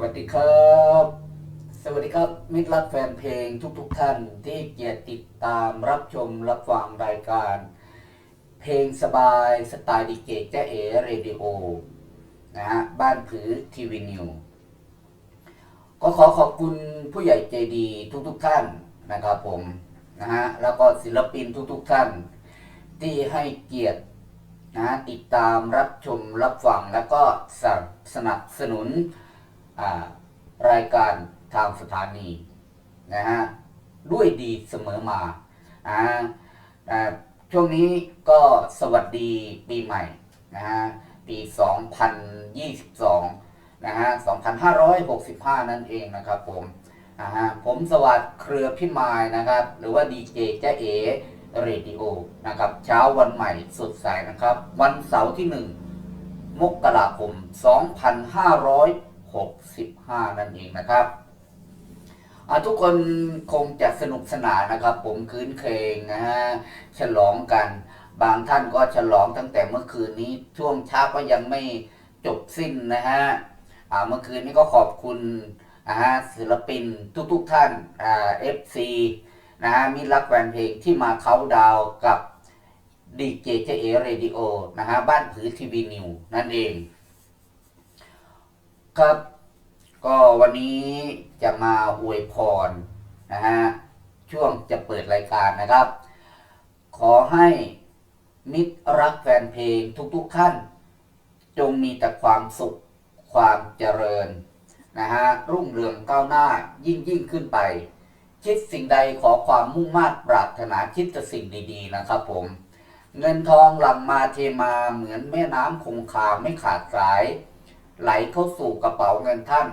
วัสดีครับ สวัสดีครับ มิตรรักแฟนเพลงทุก ๆ ท่านที่เกียรติติดตามรับชมรับฟังรายการ เพลงสบายสไตล์ดีเจจ้าเอเรดิโอนะฮะบ้านผือทีวีนิวก็ขอขอบคุณผู้ใหญ่ใจดีทุก ๆ ท่านนะครับผมนะฮะแล้วก็ศิลปินทุก ๆ ท่าน ที่ให้เกียรตินะติดตามรับชมรับฟังแล้วก็สนับสนุน รายการทางสถานีนะฮะด้วยดีเสมอมาอ่าช่วงนี้ก็สวัสดีปีใหม่นะฮะปี 2022 นะฮะ 2565 นั่นเองนะครับผมนะฮะผมสวัสดิ์เครือพิมายนะครับ หรือว่าดีเจเจ้าเอเรดิโอนะครับ เช้าวันใหม่สดใสนะครับ วันเสาร์ที่ 1 มกราคม 2565 นั่นเองนะครับอะทุกคนคงจะสนุกสนานนะครับ ผมคืนเคงนะฮะฉลองกัน บางท่านก็ฉลองตั้งแต่เมื่อคืนนี้ช่วงเช้าก็ยังไม่จบสิ้นนะฮะอ่าเมื่อคืนนี้ก็ขอบคุณนะฮะศิลปินทุกๆทท่านอ่าเอฟซีนะฮะมิรักแฟนเพลงที่มาเขาดาวกับดีเจเจเอเรดิโอนะฮะบ้านผือทีวีนิวนั่นเอง ครับ ก็วันนี้จะมาอวยพรนะฮะช่วงจะเปิดรายการนะครับ ขอให้มิตรรักแฟนเพลงทุกๆท่าน จงมีแต่ความสุขความเจริญนะฮะรุ่งเรืองก้าวหน้ายิ่งยิ่งขึ้นไป คิดสิ่งใดขอความมุ่งมา่ปรารถนาคิดแต่สิ่งดีๆนะครับผม เงินทองหลั่งมาเทมาเหมือนแม่น้ำคงคาไม่ขาดสาย ไหลเข้าสู่กระเป๋าเงินท่าน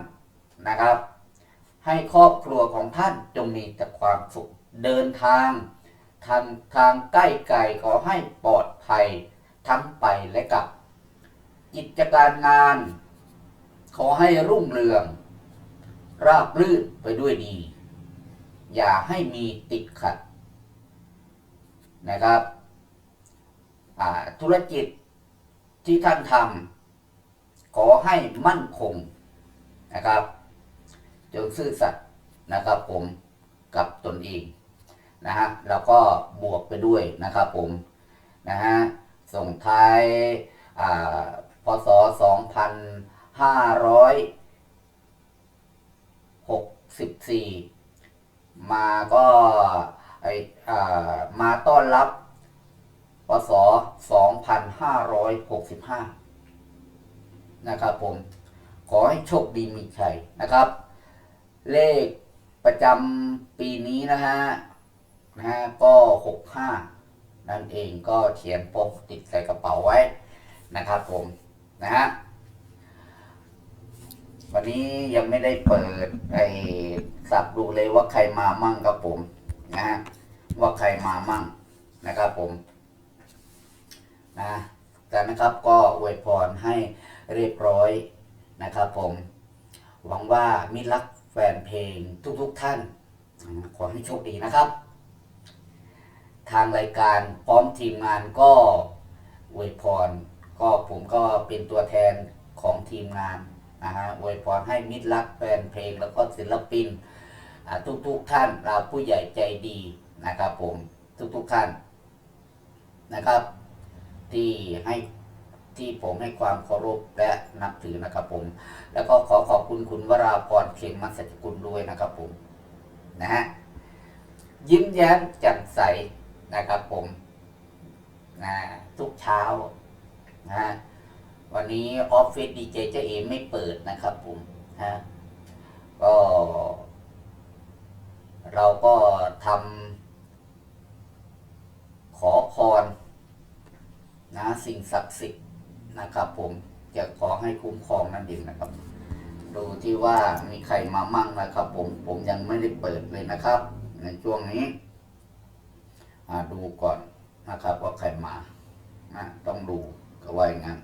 นะครับ ให้ครอบครัวของท่านจงมีแต่ความสุขเดินทางทางทางใกล้ไกลขอให้ปลอดภัยทั้งไปและกลับ กิจการงาน ขอให้รุ่งเรือง ราบรื่นไปด้วยดี อย่าให้มีติดขัดนะครับธุรกิจที่ท่านทำ ขอให้มั่นคงนะครับ จงซื่อสัตย์นะครับผมกับตนเองนะฮะแล้วก็บวกไปด้วยนะครับผมนะฮะส่งท้ายอ่าพศ 2564 มาก็ไออ่ามาต้อนรับ พศ 2565 นะครับผม ขอให้โชคดีมีชัยนะครับ เลขประจำปีนี้นะฮะนะฮะก็หกห้านั่นเองก็เขียนปกติดใส่กระเป๋าไว้นะครับผมนะฮะวันนี้ยังไม่ได้เปิดไอ้สับดูเลยว่าใครมามั่งครับผมนะฮะว่าใครมามั่งนะครับผมนะกันนะครับก็อวยพรให้ เรียบร้อยนะครับผม หวังว่ามิตรรักแฟนเพลงทุกๆทท่าน ขอให้โชคดีนะครับ ทางรายการพร้อมทีมงานก็อวยพร ก็ผมก็เป็นตัวแทนของทีมงานนะฮะอวยพรให้มิตรรักแฟนเพลงแล้วก็ศิลปินทุกๆทท่านเราผู้ใหญ่ใจดีนะครับผมทุกๆท่านนะครับ ที่ให้ ที่ผมให้ความเคารพและนับถือนะครับผม แล้วก็ขอขอบคุณคุณวราพรเขมมัสจกุลด้วยนะครับผมนะฮะยิ้มแย้มแจ่มใสนะครับผมนะทุกเช้านะฮะวันนี้ออฟฟิศดีเจเจเอไม่เปิดนะครับผมฮะก็เราก็ทำขอพรนะสิ่งศักดิ์สิทธิ์ นะครับ ผมจะขอให้คุ้มครองนั่นเองนะครับ ดูที่ว่ามีใครมามั่งนะครับ ผมผมยังไม่ได้เปิดเลยนะครับ ในช่วงนี้ดูก่อนนะครับ ว่าใครมานะต้องดูก็ว่าอย่างนั้น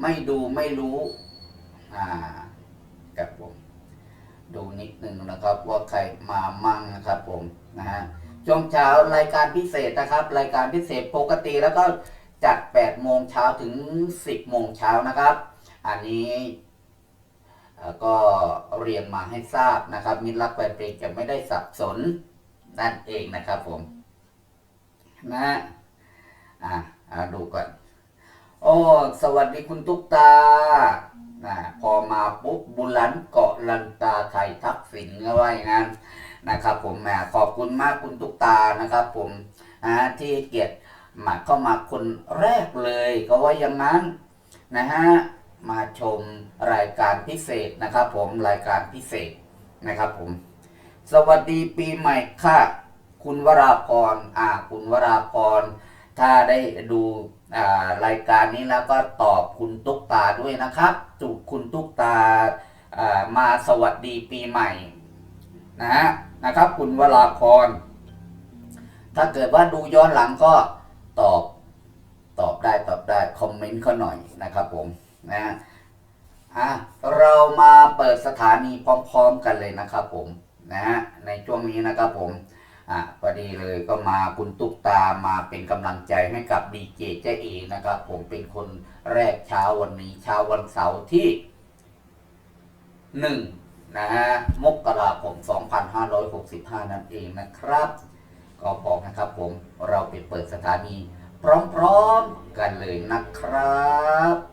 ไม่ดูไม่รู้ อ่ากับผม ดูนิดนึงนะครับ ว่าใครมามั่งนะครับ ผมนะฮะช่วงเช้ารายการพิเศษนะครับ รายการพิเศษปกติแล้วก็ จัด 8 โมงเช้าถึง 10 โมงเช้านะครับ อันนี้ก็เรียนมาให้ทราบนะครับ มิตรรักแฟนเพลงจะไม่ได้สับสนนั่นเองนะครับผมนะอะอะดูก่อน โอ้สวัสดีคุณตุ๊กตานะพอมาปุ๊บบุรันเกาะลันตาไทยทักษิณก็ว่าอย่างนั้นนะครับ ผมแหมขอบคุณมากคุณตุ๊กตานะครับ ผมนะที่เกียรติ มาเข้ามาคนแรกเลยก็ว่าอย่างนั้นนะฮะมาชมรายการพิเศษนะครับ ผมรายการพิเศษนะครับผม สวัสดีปีใหม่ค่ะ คุณวราพรอ่าคุณวราพรถ้าได้ดูอ่ารายการนี้แล้วก็ตอบคุณตุ๊กตาด้วยนะครับจุคุณตุ๊กตาอ่ามาสวัสดีปีใหม่นะฮะนะครับ คุณวราพรถ้าเกิดว่าดูย้อนหลังก็ ตอบ ตอบได้ตอบได้ คอมเมนต์เขาหน่อยนะครับผมนะฮะอะเรามาเปิดสถานีพร้อมๆกันเลยนะครับผมนะฮะในช่วงนี้นะครับผมอะพอดีเลยก็มาคุณตุ๊กตามาเป็นกำลังใจให้กับดีเจเจ๊เอนะครับ ผมเป็นคนแรกเช้าวันนี้เช้าวันเสาร์ที่หนึ่งนะฮะมกราคม 2565 นั่นเองนะครับ ก็บอกนะครับผมเราไปเปิดสถานี พร้อมๆกันเลยนะครับ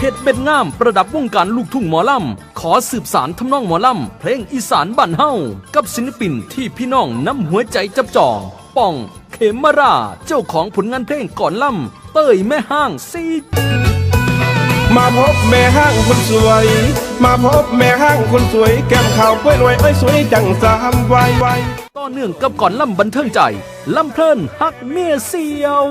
เพชรเบ็ดงามประดับวงการลูกทุ่งหมอลำ ขอสืบสารทำนองหมอลำ เพลงอีสานบ้านเฮากับศิลปินที่พี่น้องนำหัวใจจับจอง ป้อง เขมมาราเจ้าของผลงานเพลงก่อนล่ำ เต้ยแม่ห้างซีมาพบแม่ห้างคนสวย มาพบแม่ห้างคนสวย แก้มขาวกล้วยรวยเอ้ยสวยจังสามวัยวัยต่อเนื่องกับก่อนล่ำบันเทิงใจล่ำเพลินฮักเมียเสียว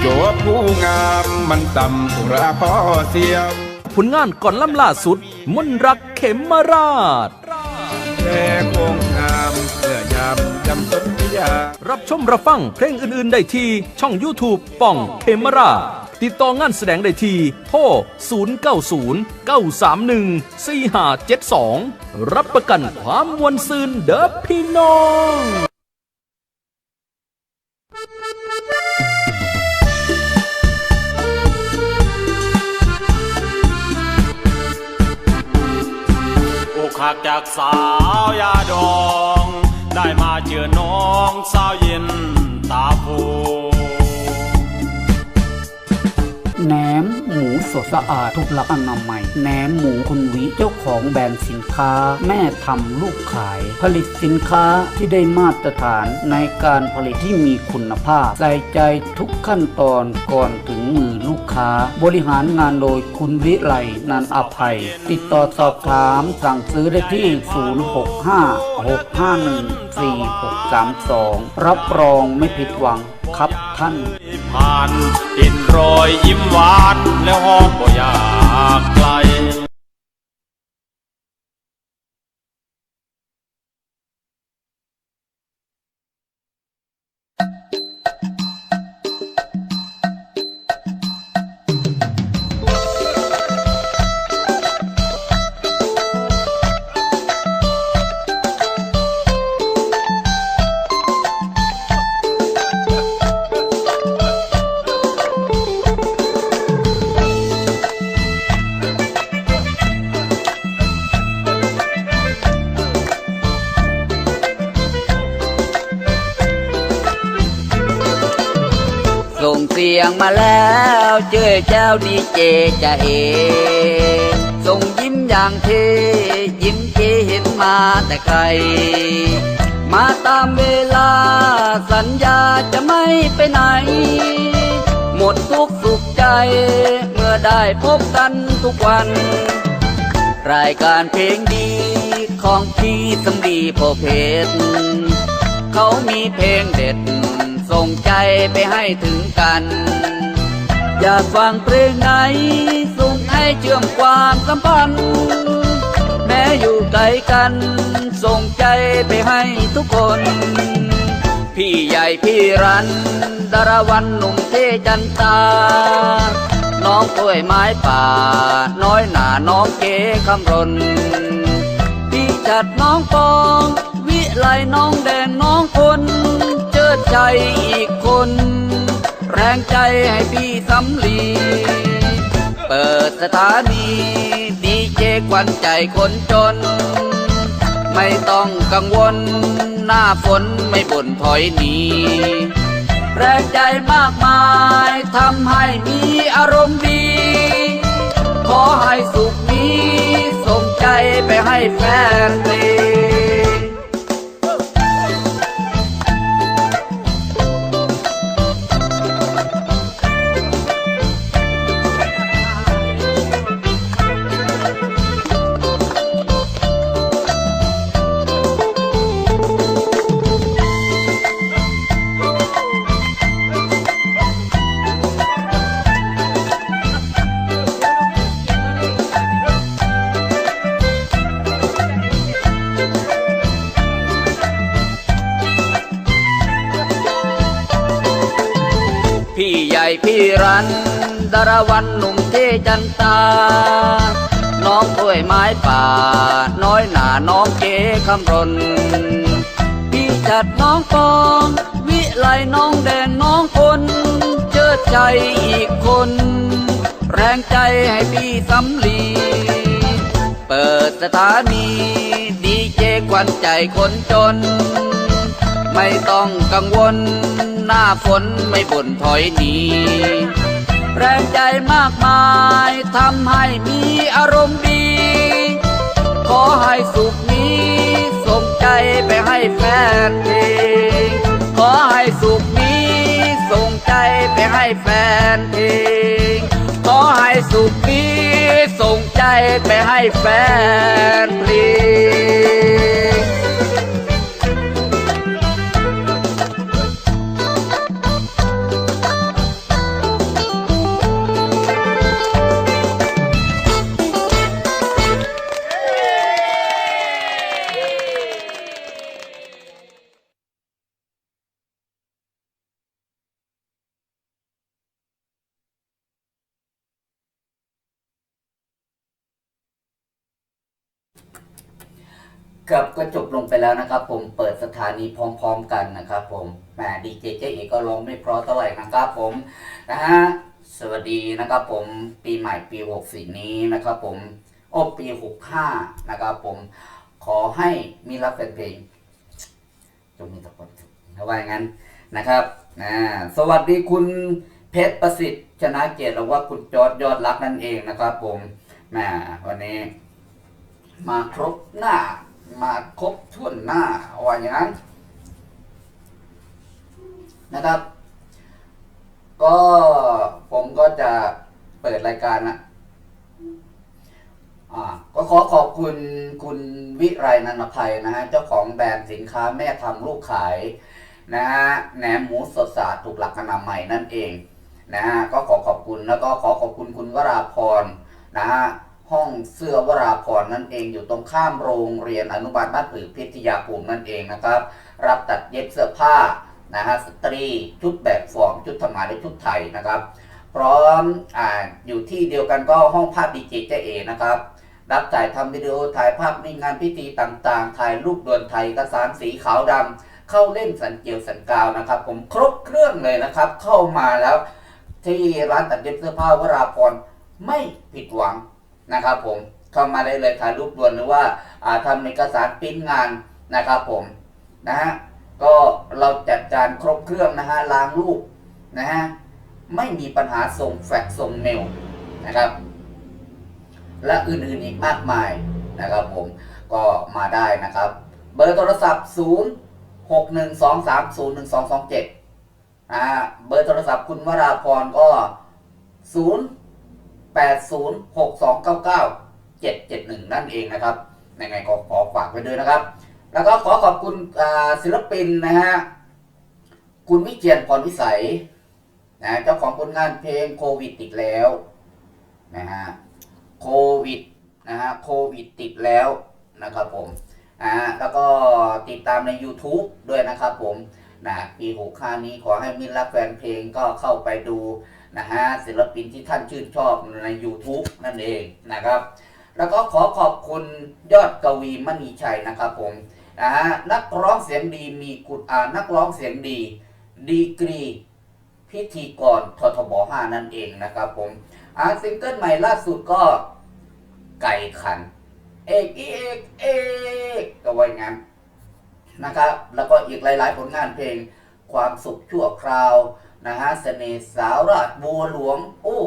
โจบผู้งามมันต่ำสุราพ่อเสียวผลงานก่อนล่ำล่าสุด มนต์รักเขมมาราชแค่โคงงามเสื้อยามจำต้นพิยารับชมรับฟังเพลงอื่น ๆ ได้ที่ช่อง YouTube ป่องเคมราติดต่องานแสดงได้ที่โทร090 931 4572 รับประกันความมวลซืนเด้อพี่น้อง หักจากสาวยาดอง ได้มาเจอน้องสาวเย็นตาโพแหนมหมูสดสะอาดถูกลักอนามัยแหนมหมูคุณวิเจ้าของแบรนด์สินค้า แม่ทำลูกขาย ผลิตสินค้าที่ได้มาตรฐานในการผลิตที่มีคุณภาพ ใส่ใจทุกขั้นตอนก่อนถึงมือ กค้าบริหารงานโดยคุณวิไลนันอภัย ติดต่อสอบถามสั่งซื้อได้ที่ 0656514632 รับรองไม่ผิดหวังครับท่านผ่านเห็นรอยยิ้มหวานแล้วหอมบ่อยากไกล่งเสียงมาแล้วเจอเจ้าดีเจจะเอส่งยิ้มอย่างเทยิ้มเจเห็นมาแต่ไกลมาตามเวลาสัญญาจะไม่ไปไหน หมดทุกสุขใจเมื่อได้พบกันทุกวัน รายการเพลงดีของพี่สำลีโพเพชรเขามีเพลงเด็ด ส่งใจไปให้ถึงกัน อยากฟังเพลงไหน ส่งให้เชื่อมความสัมพันธ์ แม้อยู่ไกลกัน ส่งใจไปให้ทุกคน พี่ใหญ่พี่รันดารวันหนุ่มเทจันตา น้องกล้วยไม้ป่า น้อยหนาน้องเก๋คำรนพี่จัดน้องปอง วิไลน้องแดงน้องคน อใจอีกคน แรงใจให้พี่สำลี เปิดสถานีดีเจควันใจคนจน ไม่ต้องกังวล หน้าฝนไม่บ่นถอยหนีแรงใจมากมายทำให้มีอารมณ์ดี ขอให้สุขนี้ส่งใจไปให้แฟนเพล จันตา น้องกล้วยไม้ป่า น้อยหนาน้องเก๋คำรน พี่จัดน้องปอง วิไลน้องแดงน้องคนเจอใจอีกคน แรงใจให้พี่สำลี เปิดสถานีดีเจควันใจคนจน ไม่ต้องกังวล หน้าฝนไม่บ่นถอยหนี แรงใจมากมายทำให้มีอารมณ์ดี ขอให้สุขนี้ส่งใจไปให้แฟนเพลงขอให้สุขนี้ส่งใจไปให้แฟนเพลงขอให้สุขนี้ส่งใจไปให้แฟนเพลง ครับก็จบลงไปแล้วนะครับ ผมเปิดสถานีพร้อมๆกันนะครับ ผมแหมดีเจเจเอกก็ร้องไม่เพราะเท่าไหร่นะครับผมนะฮะสวัสดีนะครับ ผมปีใหม่ปี64นี้นะครับ ผมโอ้ปี65นะครับ ผมขอให้มีรักแฟนเพลงจงมีแต่ความสุขนะว่าอย่างนั้นนะครับนะสวัสดีคุณเพชรประสิทธิ์ชนะเกียรติหรือว่าคุณจอดยอดรักนั่นเองนะครับ ผมแหมวันนี้ มาครบหน้า มาครบถ้วนหน้าว่าอย่างนั้นนะครับ ก็ผมก็จะเปิดรายการนะก็ขอขอบคุณคุณวิไรนันทภัยนะฮะเจ้าของแบรนด์สินค้าแม่ทำลูกขายนะฮะแหนมหมูสดสะอาดถูกหลักอนามัยนั่นเองนะฮะก็ขอขอบคุณแล้วก็ขอขอบคุณคุณวราพรนะฮะ ห้องเสื้อวราพรนั่นเองอยู่ตรงข้ามโรงเรียนอนุบาลบ้านผือพิทยาภูมินั่นเองนะครับ รับตัดเย็บเสื้อผ้านะฮะสตรีชุดแบบฟอร์มชุดทำงานและชุดไทยนะครับ พร้อมอ่าอยู่ที่เดียวกันก็ห้องภาพดีเจเจเอนะครับรับจ่ายทำวิดีโอถ่ายภาพในงานพิธีต่างๆ ถ่ายรูปดวนไทยเอกสารสีขาวดำเข้าเล่นสันเกียวสันกาวนะครับ ผมครบเครื่องเลยนะครับ เข้ามาแล้วที่ร้านตัดเย็บเสื้อผ้าวราพรไม่ผิดหวัง นะครับผมเข้ามาได้เลยถ่ายรูปด่วนหรือว่าอ่าทำเอกสารปริ้นงานนะครับผมนะฮะก็เราจัดการครบเครื่องนะฮะล้างรูปนะฮะไม่มีปัญหาส่งแฟกซ์ส่งเมลนะครับ และอื่นๆอีกมากมายนะครับผมก็มาได้นะครับ เบอร์โทรศัพท์ 0 6 1 2 3 0 1 2 2 7นะฮะเบอร์โทรศัพท์คุณวราพรก็ 0 8 0 6 2 9 9 7 7 1 นั่นเองนะครับยังไงก็ขอฝากไว้ด้วยนะครับ แล้วก็ขอขอบคุณศิลปินนะฮะคุณวิเชียนพรวิสัยนะเจ้าของผลงานเพลงโควิดติดแล้วนะฮะโควิดนะฮะโควิดติดแล้วนะครับผมอ่าแล้วก็ติดตามใน YouTube ด้วยนะครับผมนะปี65นี้ขอให้มิตรรักแฟนเพลงก็เข้าไปดู นะฮะศิลปินที่ท่านชื่นชอบใน YouTube นั่นเองนะครับ แล้วก็ขอขอบคุณยอดกวีมณีชัยนะครับผมนะฮะนักร้องเสียงดีมีคุณอ่านักร้องเสียงดี ดีกรี พิธีกรททบ5นั่นเองนะครับผมอ่าซิงเกิลใหม่ล่าสุดก็ไก่ขัน เอกอีเอกเอกก็ไว้งั้นนะครับ แล้วก็อีกหลาย ๆ ผลงานเพลงความสุขชั่วคราว นะฮะเสน่ห์สาวราชบัวหลวงโอ้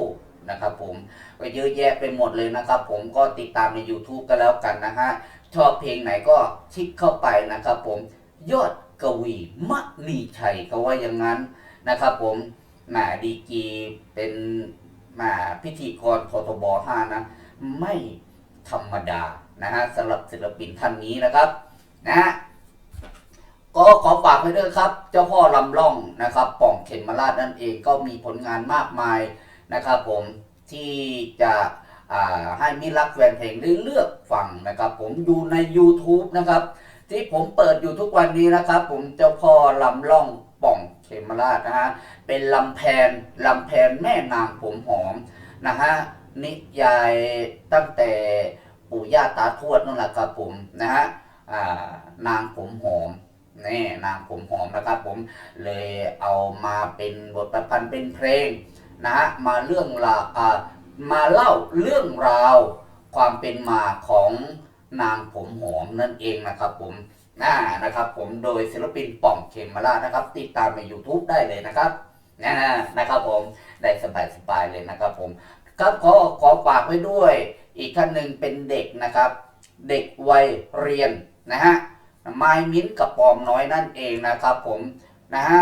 นะครับผมก็เยอะแยะไปหมดเลยนะครับ ผมก็ติดตามใน YouTube ก็แล้วกันนะฮะชอบเพลงไหนก็คลิกเข้าไปนะครับ ผมยอดกวีมณีชัยก็ว่าอย่างนั้นนะครับ ผมแหมาดีกีเป็นแหมาพิธีกรททบ5นะ ไม่ธรรมดานะฮะสำหรับศิลปินท่านนี้นะครับนะฮะ ก็ขอฝากไว้ด้วยครับ เจ้าพ่อลำล่องนะครับป่องเขมมาราชนั่นเองก็มีผลงานมากมายนะครับผมที่จะให้มิรักแฟนเพลงได้เลือกฟังนะครับผมอยู่ใน YouTube นะครับ ที่ผมเปิดอยู่ทุกวันนี้นะครับ ผมเจ้าพ่อลำล่องป่องเขมราชนะฮะเป็นลำแพนลำแพนแม่นางผมหอมนะฮะนิยายตั้งแต่ปู่ย่าตาทวดนั่นแหละครับผมนะฮะนางผมหอม นี่นางผมหอมนะครับ ผมเลยเอามาเป็นบทประพันธ์เป็นเพลงนะฮะมาเรื่องราวอ่ามาเล่าเรื่องราว ความเป็นมาของนางผมหอมนั่นเองนะครับผมน่านะครับ ผมโดยศิลปินป่องเขมมาลาชนะครับ ติดตามใน YouTube ได้เลยนะครับนะนะครับผมได้สบายๆเลยนะครับผมครับขอขอฝากไว้ด้วย อีกท่านหนึ่งเป็นเด็กนะครับ เด็กวัยเรียนนะฮะ ไมายมิ้นกับปอมน้อยนั่นเองนะครับผมนะฮะ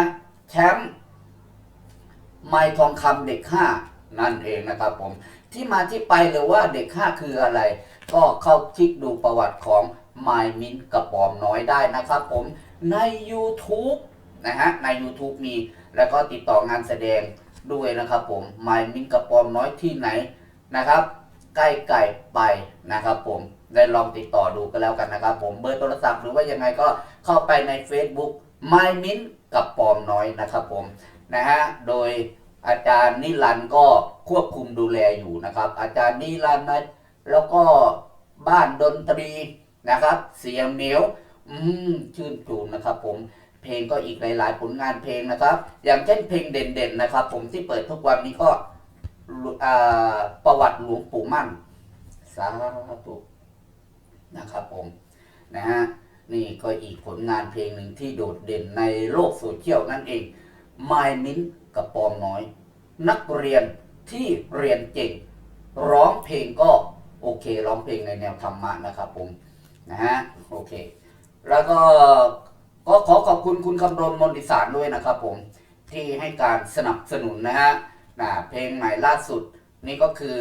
แชมป์ไม้ทองคำเด็กห้านั่นเองนะครับผมที่มาที่ไปเลยว่าเด็กห้าคืออะไร ก็เข้าคลิกดูประวัติของไมายมิ้นกับปอมน้อยได้นะครับผมใน YouTube นะฮะใน YouTube มีแล้วก็ติดต่องานแสดงด้วยนะครับผมไมายมินกระปอมน้อยที่ไหนนะครับ ใกล้ไก่ไปนะครับผม ได้ลองติดต่อดูกันแล้วกันนะครับ ผมเบอร์โทรศัพท์หรือว่ายังไงก็เข้าไปใน Facebook ไมายมินกับปอมน้อยนะครับผมนะฮะโดยอาจารย์นิรันก็ควบคุมดูแลอยู่นะครับ อาจารย์นิรันนะแล้วก็บ้านดนตรีนะครับ เสียงเหมียวอืมชื่นชูนะครับ ผมเพลงก็อีกหลาย ๆ ผลงานเพลงนะครับ อย่างเช่นเพลงเด่นๆนะครับ ผมที่เปิดทุกวันนี้ก็ประวัติหลวงปู่มั่นสาธุ นะครับผมนะฮะนี่ก็อีกผลงานเพลงหนึ่งที่โดดเด่นในโลกโซเชียลนั่นเอง My Min กับปอมน้อย นักเรียนที่เรียนเก่ง ร้องเพลงก็โอเค ร้องเพลงในแนวธรรมะนะครับผมนะฮะโอเค แล้วก็ก็ขอขอบคุณคุณคำรณมนติสารด้วยนะครับผมที่ให้การสนับสนุนนะฮะนะเพลงใหม่ล่าสุด นี่ก็คือ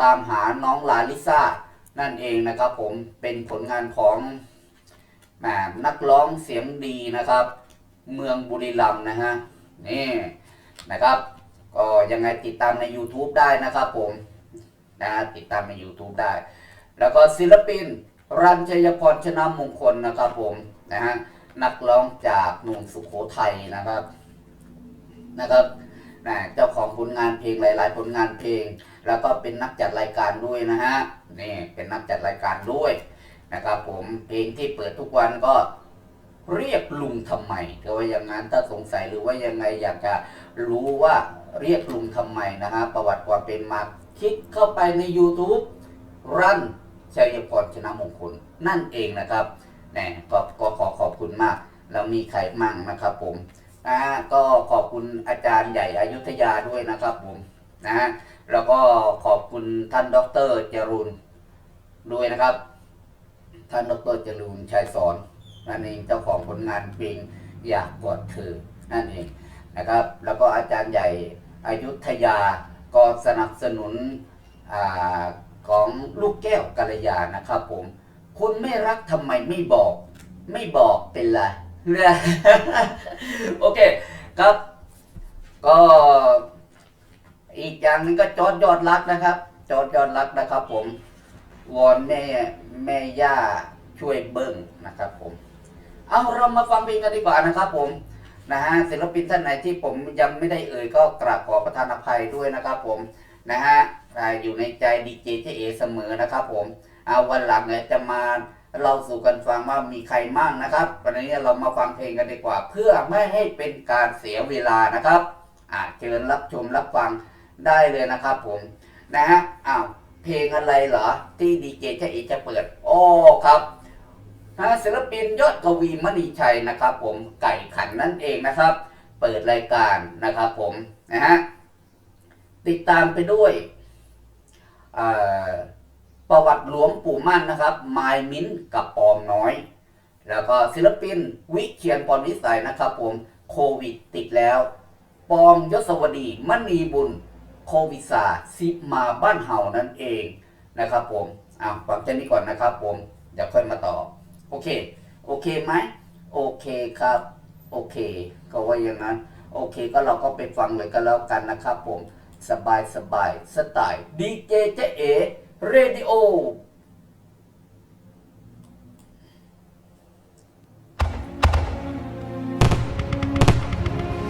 ตามหาน้องลาลิซ่า นั่นเองนะครับผมเป็นผลงานของนะนักร้องเสียงดีนะครับ เมืองบุรีรัมย์นะฮะนี่นะครับ ก็ยังไงติดตามใน YouTube ได้นะครับผมนะติดตามใน YouTube ได้ แล้วก็ศิลปินรันชัยพรชนะมงคลนะครับผมนะฮะนักร้องจากหนุ่มสุขโขทัยนะครับนะครับนะเจ้าของผลงานเพลงหลาย ๆ ผลงานเพลง แล้วก็เป็นนักจัดรายการด้วยนะฮะนี่เป็นนักจัดรายการด้วยนะครับผมเพลงที่เปิดทุกวันก็เรียกลุงทำไมก็ว่าอย่างนั้นถ้าสงสัยหรือว่ายังไงอยากจะรู้ว่าเรียกลุงทำไมนะฮะประวัติความเป็นมาคลิกเข้าไปใน YouTube รันชัยพรชนะมงคลนั่นเองนะครับแหนก็ก็ขอขอบคุณมาก แล้วมีใครมั่งนะครับผมนะฮะก็ขอบคุณอาจารย์ใหญ่อยุธยาด้วยนะครับผม นะฮะแล้วก็ขอบคุณท่านดรจรุนด้วยนะครับ ท่านดรจรุนชัยสอนนั่นเองเจ้าของผลงานเพลงอยากกอดเธอนั่นเองนะครับ แล้วก็อาจารย์ใหญ่อายุธยาก็สนับสนุนอของลูกแก้วกัลยานะครับผมคุณไม่รักทำไมไม่บอก ไม่บอกเป็นไรโอเคครับ ก็ อีกอย่างหนึงก็จอดยอดรักนะครับจอดยอดรักนะครับ ผมวอนแม่แม่ย่าช่วยเบิ้งนะครับ ผม เอาเรามาฟังเพลงกันดีกว่านะครับ ผมนะฮะศิลปินท่านไหนที่ผมยังไม่ได้เอ่ยก็กราบขอประทานอภัยด้วยนะครับ ผมนะฮะอ่าอยู่ในใจดีเจเจเอเสมอนะครับ ผมเอาวันหลังเนี่ยจะมาเล่าสู่กันฟังว่ามีใครมั่งนะครับวันนี้เรามาฟังเพลงกันดีกว่า เพื่อไม่ให้เป็นการเสียเวลานะครับอ่าเชิญรับชมรับฟัง ได้เลยนะครับผมนะฮะอ้าวเพลงอะไรเหรอ ที่ดีเจเจเอจะเปิด โอ้ครับนะศิลปินยอดกวีมณีชัยนะครับ ผมไก่ขันนั่นเองนะครับ เปิดรายการนะครับผมนะฮะติดตามไปด้วยประวัติหลวงปู่มั่นนะครับไมายมิ้นกับปอมน้อย แล้วก็ศิลปินวิเชียนพรวิสัยนะครับ ผมโควิดติดแล้ว ปองยศวดีมณีบุญ โควิดซาซิมาบ้านเห่านั่นเองนะครับผมอ้าฟังแค่นี้ก่อนนะครับผมเดี๋ยวค่อยมาต่อ โอเค โอเคไหมโอเคครับ โอเค ก็ว่าอย่างนั้น โอเคก็เราก็ไปฟังเลยก็แล้วกันนะครับผม สบายสบายสไตล์ดีเจเจเอเรดิโอ